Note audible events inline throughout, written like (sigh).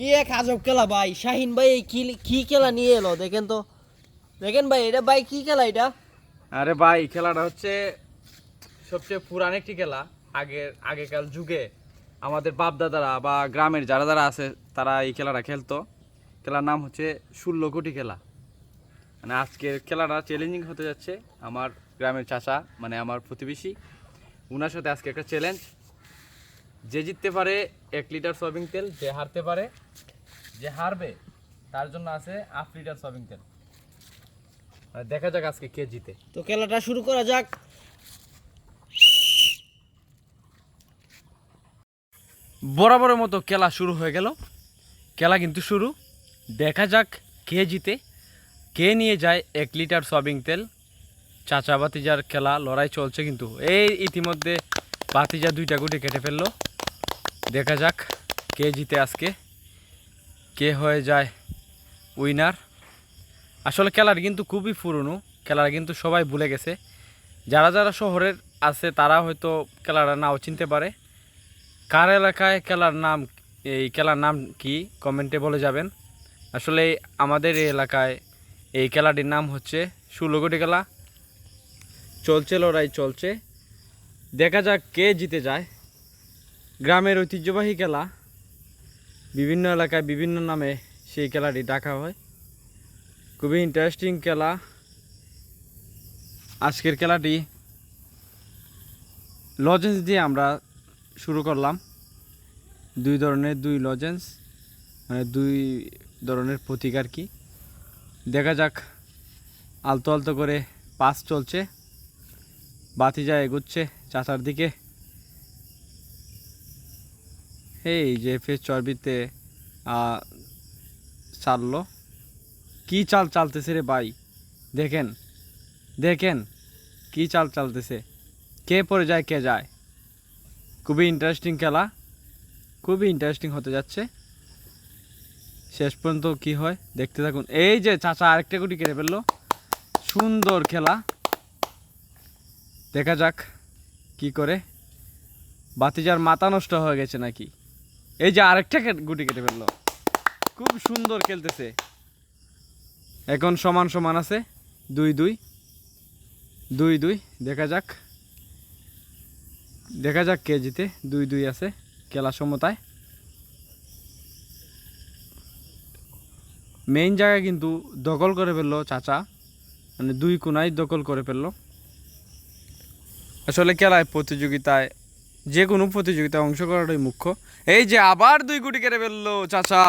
কি এক আজব খেলা ভাই? শাহিন ভাই এই কি খেলা নিয়ে এলো? দেখেন তো। দেখেন ভাই, এটা ভাই কি খেলা এটা? আরে ভাই খেলাটা হচ্ছে সবচেয়ে পুরান একটি খেলা। আগের আগেকার যুগে আমাদের বাপ দাদারা বা গ্রামের যারা যারা আছে, তারা এই খেলাটা খেলতো। খেলার নাম হচ্ছে ষোলো কোটি খেলা। মানে আজকের খেলাটা চ্যালেঞ্জিং হতে যাচ্ছে। আমার গ্রামের চাচা মানে আমার প্রতিবেশী ওনার সাথে আজকে একটা চ্যালেঞ্জ যে জিততে পারে এক লিটার সয়াবিন তেল যে হারতে পারে যে হারবে তার জন্য আছে হাফ লিটার সয়াবিন তেল। আর দেখা যাক আজকে কে জিতে। তো খেলাটা শুরু করা যাক। বরাবরের মতো খেলা শুরু হয়ে গেল। খেলা কিন্তু শুরু। দেখা যাক কে জিতে। কে নিয়ে যায় এক লিটার সয়াবিন তেল। চাচা বাতিজার খেলা লড়াই চলছে কিন্তু। এই ইতিমধ্যে বাতিজা দুইটা গুটি কেটে ফেলল। দেখা যাক কে জিতে আজকে, কে হয়ে যায় উইনার আসলে খেলার কিন্তু খুবই পুরনো খেলাটা কিন্তু সবাই ভুলে গেছে। যারা যারা শহরের আছে, তারা হয়তো খেলাটা নাও চিনতে পারে। কার এলাকায় খেলার নাম, এই খেলার নাম কি? কমেন্টে বলে যাবেন। আসলে আমাদের এই এলাকায় এই খেলাটির নাম হচ্ছে ষোলোগোটি খেলা। চলছে লড়াই চলছে। দেখা যাক কে জিতে যায়। গ্রামের ঐতিহ্যবাহী খেলা। বিভিন্ন এলাকায় বিভিন্ন নামে সেই খেলাটি ডাকা হয়। খুবই ইন্টারেস্টিং খেলা। আজকের খেলাটি লজেন্স দিয়ে আমরা শুরু করলাম। দুই ধরনের দুই লজেন্স মানে দুই ধরনের প্রতীক আর কি। দেখা যাক, আলতো আলতো করে পাস চলছে। বাতি যায় এগুচ্ছে চাচার দিকে। এই ফের চর্বিতে চাললো। কি চাল চালতেছে রে ভাই? দেখেন দেখেন, কি চাল চালতেছে। কে পড়ে যায়, কে যায়? খুবই ইন্টারেস্টিং খেলা। খুবই ইন্টারেস্টিং হতে যাচ্ছে। শেষ পর্যন্ত কি হয়, দেখতে থাকুন। এই যে চাচা আরেকটা গুটি কেটে ফেলল। সুন্দর খেলা। দেখা যাক কি করে। বাতিজার মাথা নষ্ট হয়ে গেছে নাকি? এই যে আরেকটা গুটি কেটে ফেলল। খুব সুন্দর খেলতেছে। এখন সমান সমান আছে। দুই দুই। দুই দুই। দেখা যাক। দেখা যাক কে জিতে। দুই দুই আছে। খেলা সমতায়। মেইন জায়গায় কিন্তু দখল করে ফেলল চাচা। মানে দুই কোনায় দখল করে ফেলল। আসলে খেলায় প্রতিযোগিতায় যে কোনো প্রতিযোগিতায় অংশ করাটাই মুখ্য। এই যে আবার দুই গুটি কেটে ফেলল, চাচা।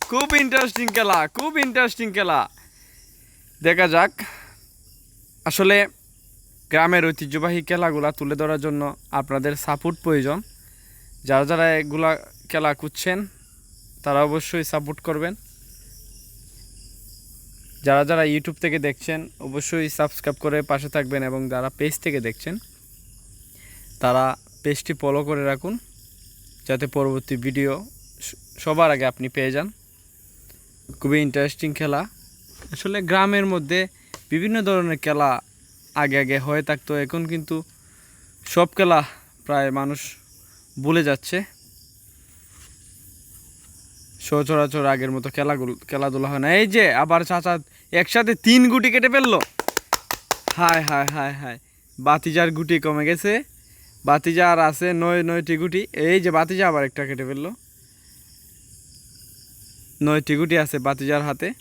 খুব ইন্টারেস্টিং খেলা, খুব ইন্টারেস্টিং খেলা। দেখা যাক। আসলে গ্রামের ঐতিহ্যবাহী খেলাগুলা তুলে ধরার জন্য আপনাদের সাপোর্ট প্রয়োজন। যারা যারা এগুলা খেলা খুঁজছেন, তারা অবশ্যই সাপোর্ট করবেন। যারা যারা ইউটিউব থেকে দেখছেন, অবশ্যই সাবস্ক্রাইব করে পাশে থাকবেন এবং যারা পেজ থেকে দেখছেন, তারা পেজটি ফলো করে রাখুন, যাতে পরবর্তী ভিডিও সবার আগে আপনি পেয়ে যান। খুবই ইন্টারেস্টিং খেলা। আসলে গ্রামের মধ্যে বিভিন্ন ধরনের খেলা আগে আগে হয়ে থাকতো, এখন কিন্তু সব খেলা প্রায় মানুষ ভুলে যাচ্ছে। সচরাচর আগের মতো খেলাগুলো, খেলাধুলা হয় না। এই যে আবার চাচা একসাথে তিন গুটি কেটে ফেলল। হায় হায় হায় হায়, বাতিজার গুটি কমে গেছে। বাতিজা আর আছে নয়, নয়টি গুটি। এই যে বাতিজা আবার একটা কেটে ফেলল। নয়টি গুটি আছে বাতিজার হাতে।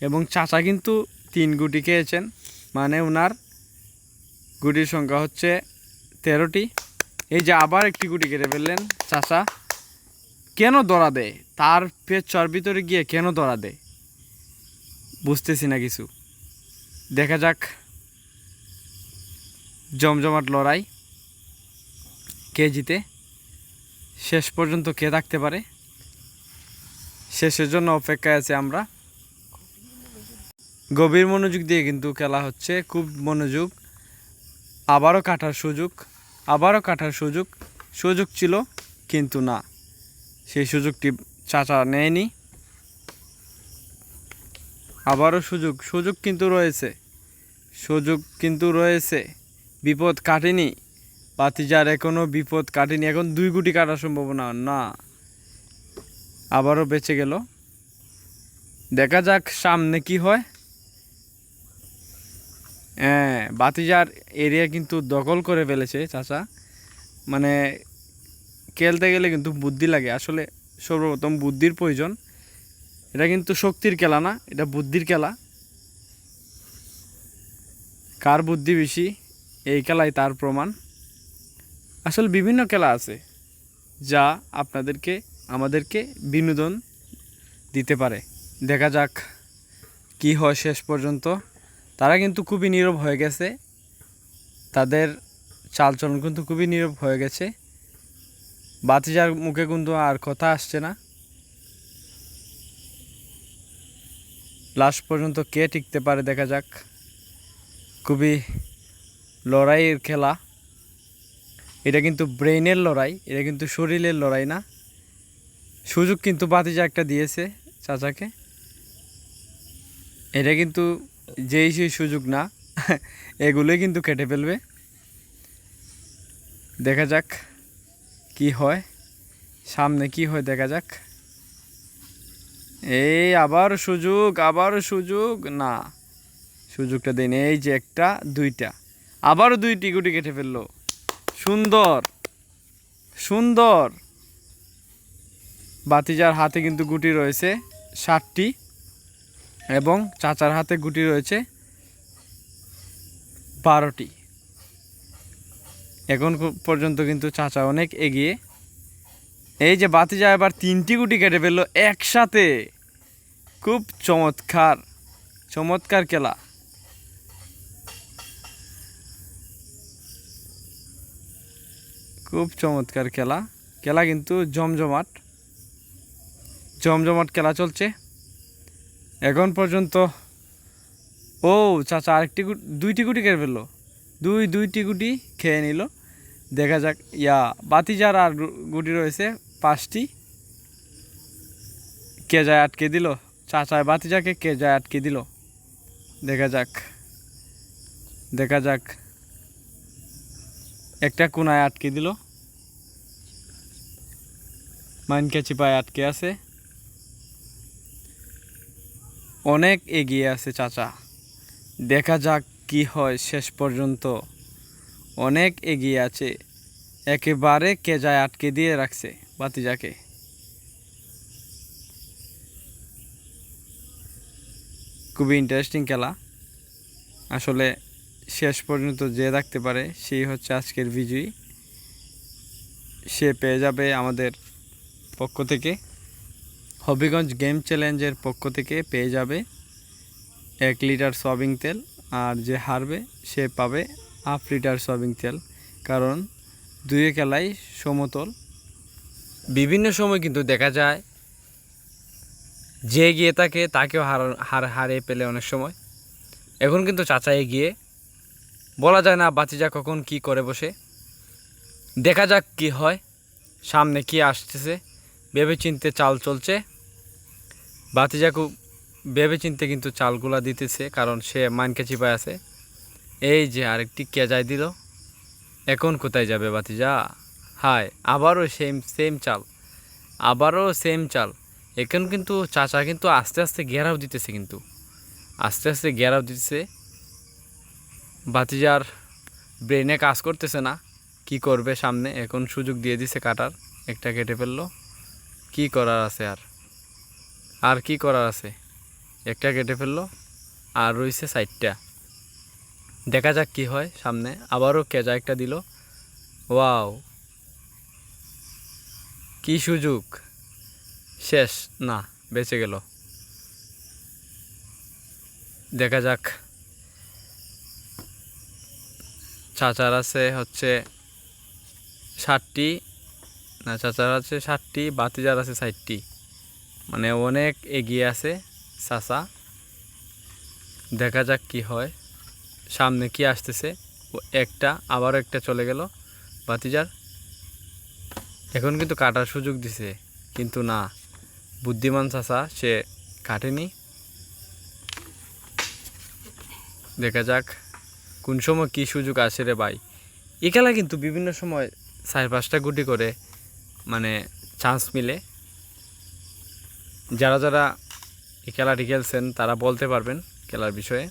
এবং চাচা কিন্তু তিন গুটি খেয়েছেন। মানে ওনার গুটির সংখ্যা হচ্ছে তেরোটি। এই যে আবার একটি গুটি কেটে ফেললেন চাচা। কেন দৌড়া দেয়? তার পেচ্ছার ভিতরে গিয়ে কেন দৌড়া দেয়? বুঝতেছি না কিছু। দেখা যাক। জমজমাট লড়াই। কে জিতে শেষ পর্যন্ত কে থাকতে পারে? শেষের জন্য অপেক্ষায় আছে আমরা। গভীর মনোযোগ দিয়ে কিন্তু খেলা হচ্ছে, খুব মনোযোগ। আবারও কাটার সুযোগ, আবারও কাটার সুযোগ সুযোগ ছিল কিন্তু না। সেই সুযোগটি চাচা নেয়নি। আবারও সুযোগ সুযোগ কিন্তু রয়েছে। সুযোগ কিন্তু রয়েছে। বিপদ কাটেনি। বাতিজার এখনও বিপদ কাটেনি, এখন দুই গুটি কাটার সম্ভাবনা, না। আবারও বেঁচে গেল। দেখা যাক সামনে কি হয়। হ্যাঁ বাতিজার এরিয়া কিন্তু দখল করে ফেলেছে চাচা। মানে খেলতে গেলে কিন্তু বুদ্ধি লাগে। আসলে সর্বপ্রথম বুদ্ধির প্রয়োজন। এটা কিন্তু শক্তির খেলা না, এটা বুদ্ধির খেলা। কার বুদ্ধি বেশি? এই খেলায় তার প্রমাণ। আসলে বিভিন্ন খেলা আছে যা আপনাদেরকে, আমাদেরকে বিনোদন দিতে পারে। দেখা যাক কি হয় শেষ পর্যন্ত। তারা কিন্তু খুবই নীরব হয়ে গেছে। তাদের চালচলন কিন্তু খুবই নীরব হয়ে গেছে। বাতিজার মুখে কিন্তু আর কথা আসছে না। লাস্ট পর্যন্ত কে টিকতে পারে দেখা যাক। খুবই লড়াইয়ের খেলা। এটা কিন্তু ব্রেইনের লড়াই, এটা কিন্তু শরীরের লড়াই না। সুযোগ কিন্তু বাতিজা একটা দিয়েছে চাচাকে। এটা কিন্তু যেই সেই সুযোগ না, (laughs) এগুলোই কিন্তু কেটে ফেলবে। দেখা যাক কি হয়, সামনে কি হয় দেখা যাক। এই আবার সুযোগ আবার সুযোগ, না, সুযোগটা দেয়নি, এই যে একটা, দুইটা। আবারও দুইটি গুটি কেটে ফেলল। সুন্দর সুন্দর। বাতিজার হাতে কিন্তু গুটি রয়েছে ষাটটি এবং চাচার হাতে গুটি রয়েছে বারোটি। এখন পর্যন্ত কিন্তু চাচা অনেক এগিয়ে। এই যে বাতিজা এবার তিনটি গুটি কেটে ফেলল একসাথে। খুব চমৎকার চমৎকার খেলা। খুব চমৎকার খেলা। খেলা কিন্তু জমজমাট। জমজমাট খেলা চলছে। এখন পর্যন্ত ও চাচা আরেকটি দুইটি গুটি কেটে ফেলল। দুই, দুইটি গুটি খেয়ে নিল। দেখা যাক, ইয়া, বাতিজার আর গুটি রয়েছে পাঁচটি। কে যায় আটকে দিল? চাচায় বাতিজাকে কে যায় আটকে দিল? দেখা যাক। দেখা যাক। একটা কোনায় আটকে দিল। মাইনকা চিপায় আটকে আছে। অনেক এগিয়ে আছে চাচা। দেখা যাক কি হয় শেষ পর্যন্ত। অনেক এগিয়ে আছে। একেবারে কেজায় আটকে দিয়ে রাখছে বাতিজাকে খুবই ইন্টারেস্টিং খেলা। আসলে শেষ পর্যন্ত যে থাকতে পারে, সেই হচ্ছে আজকের বিজয়ী। সে পেয়ে যাবে আমাদের পক্ষ থেকে। হবিগঞ্জ গেম চ্যালেঞ্জের পক্ষ থেকে পেয়ে যাবে এক লিটার সয়াবিন তেল, আর যে হারবে, সে পাবে হাফ লিটার সয়াবিন তেল। কারণ দুই খেলাই সমতল। বিভিন্ন সময় কিন্তু দেখা যায়, যে গিয়ে থাকে, তাকেও হার হার হারিয়ে পেলে অনেক সময়। এখন কিন্তু চাচা এগিয়ে বলা যায় না বাতিজা কখন কি করে বসে। দেখা যাক কি হয়, সামনে কি আসতেছে ভেবে চিনতে চাল চলছে। বাতিজা খুব ভেবে চিনতে কিন্তু চালগুলা দিতেছে, কারণ সে মানকে চিপায় আছে। এই যে আরেকটি কেজাই দিল। এখন কোথায় যাবে বাতিজা হায়, আবারও সেম সেম চাল। আবারও সেম চাল। এখন কিন্তু চাচা কিন্তু আস্তে আস্তে ঘেরাও দিতেছে কিন্তু। আস্তে আস্তে ঘেরাও দিতেছে। বাতিজার ব্রেনে কাজ করতেছে না। কি করবে সামনে? এখন সুযোগ দিয়ে দিছে কাটার। একটা কেটে ফেলল। কি করার আছে আর? আর কি করার আছে? একটা কেটে ফেলল। আর রয়েছে সাইডটা দেখা যাক কি হয় সামনে। আবারও কেজা একটা দিল। ওয়াও! কি সুযোগ! শেষ। না, বেঁচে গেল। দেখা যাক। চাচার আছে হচ্ছে ষাটটি, না, চাচার আছে ষাটটি বাতিজার আছে ষাটটি। মানে অনেক এগিয়ে আছে চাচা। দেখা যাক কি হয়। সামনে কি আসতেছে একটা, আবারও একটা চলে গেল বাতিজার এখন কিন্তু কাটার সুযোগ দিছে, কিন্তু না, বুদ্ধিমান চাচা, সে কাটেনি। দেখা যাক। কোন সময় কী সুযোগ আসে রে ভাই? এই খেলা কিন্তু বিভিন্ন সময় চার পাঁচটা গুটি করে মানে চান্স মিলে। যারা যারা এই খেলাটি খেলছেন, তারা বলতে পারবেন খেলার বিষয়ে।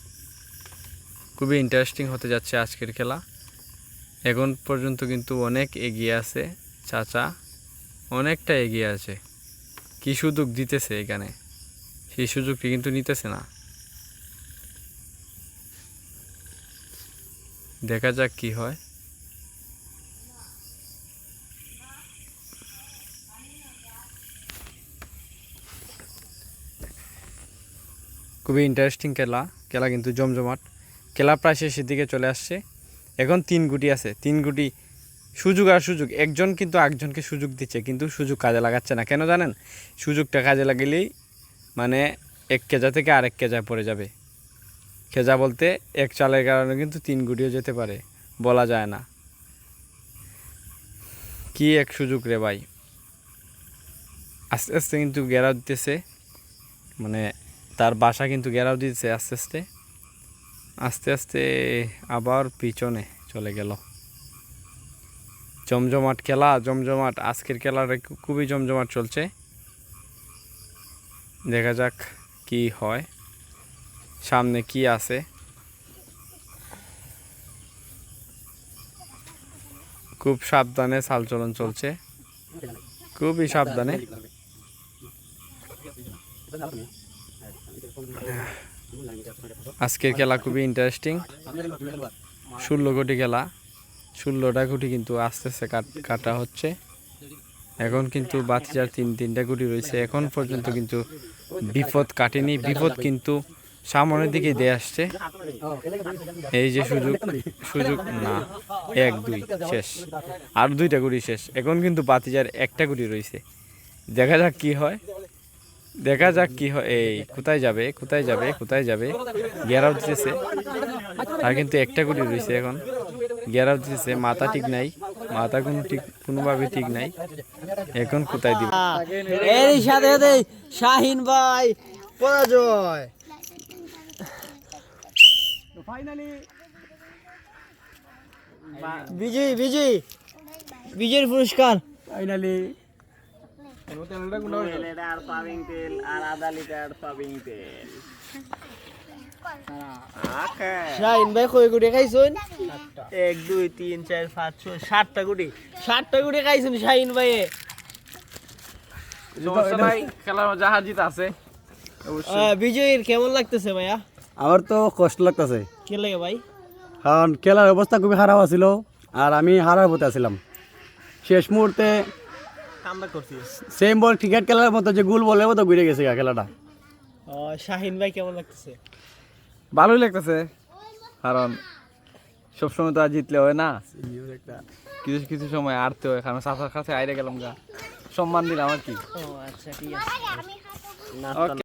খুবই ইন্টারেস্টিং হতে যাচ্ছে আজকের খেলা। এখন পর্যন্ত কিন্তু অনেক এগিয়ে আছে চাচা। অনেকটা এগিয়ে আছে। কি সুযোগ দিতেছে এখানে? সেই সুযোগটি কিন্তু নিতেছে না। দেখা যাক কি হয়। খুবই ইন্টারেস্টিং খেলা। খেলা কিন্তু জমজমাট। খেলা প্রায় শেষের দিকে চলে আসছে। এখন তিন গুটি আছে। তিন গুটি সুযোগ আর সুযোগ। একজন কিন্তু একজনকে সুযোগ দিচ্ছে, কিন্তু সুযোগ কাজে লাগাচ্ছে না। কেন জানেন? সুযোগটা কাজে লাগালেই মানে এক কেজা থেকে আরেক কেজায় পড়ে যাবে। খেজা বলতে এক চালের কারণে কিন্তু তিন গুটিও যেতে পারে, বলা যায় না। কি এক সুযোগ রে ভাই। আস্তে আস্তে কিন্তু গেরাও দিতেছে মানে তার বাসা কিন্তু গেরাও দিতেছে আস্তে আস্তে। আস্তে আস্তে আবার পিছনে চলে গেল। জমজমাট খেলা, জমজমাট, আজকের খেলাটা খুবই জমজমাট চলছে। দেখা যাক কি হয়। সামনে কি আছে? খুব সাবধানে চালচলন চলছে। খুবই সাবধানে। আজকের খেলা খুবই ইন্টারেস্টিং ষোলো কোটি খেলা। ষোলোটা কোটি কিন্তু আস্তে আস্তে কাট- হচ্ছে। এখন কিন্তু বাতিজার তিন, তিনটা কোটি রয়েছে। এখন পর্যন্ত কিন্তু বিপদ কাটেনি। বিপদ কিন্তু সামনের দিকে দিয়ে আসছে। এই যে সুযোগ সুযোগ না, এক, দুই, শেষ। আর দুইটা গুড়ি শেষ। এখন কিন্তু বাতিজার একটা গুড়ি রয়েছে দেখা যাক কি হয়। দেখা যাক কি হয়। এই, কোথায় যাবে কোথায় যাবে কোথায় যাবে? গেরাও দিতেছে। আর কিন্তু একটা গুড়ি রয়েছে এখন। গেরাও দিতেছে। মাথা ঠিক নাই। মাথা কোনো ঠিক, কোনোভাবে ঠিক নাই। এখন কোথায় দিব? এর সাথে শাহিন ভাই, পরাজয়। বিজয় বিজয়। বিজয়ের পুরস্কার। ফাইনালি লিটার পাবিং তেল আর আধা লিটার পাবিং তেল শাহিন ভাই কয় গুটি খাইছুন? এক দুই তিন চার পাঁচ ছয় সাতটা গুটি সাতটা গুটি খাইছুন শাহিন ভাই। খেলার যাহার আছে বিজয়ের কেমন লাগতেছে ভাইয়া? আমার তো কষ্ট লাগতেছে। কে লাগে ভাই? কারণ খেলার অবস্থা খুবই খারাপ আছিল আর আমি হারার পথে আছিলাম। শেষ মুহূর্তে সেম বল ক্রিকেট খেলার মতো যে গোল বলের মতো ঘুরে গেছে খেলাটা। শাহিন ভাই কেমন লাগতেছে? ভালোই লাগতেছে। কারণ সবসময় তো আর জিতলে হয় না। কিছু কিছু সময় আরতে হয় কারণ সাফার কাছে আইরে গেলাম গা। সম্মান দিলাম আর কি। ও আচ্ছা ঠিক আছে।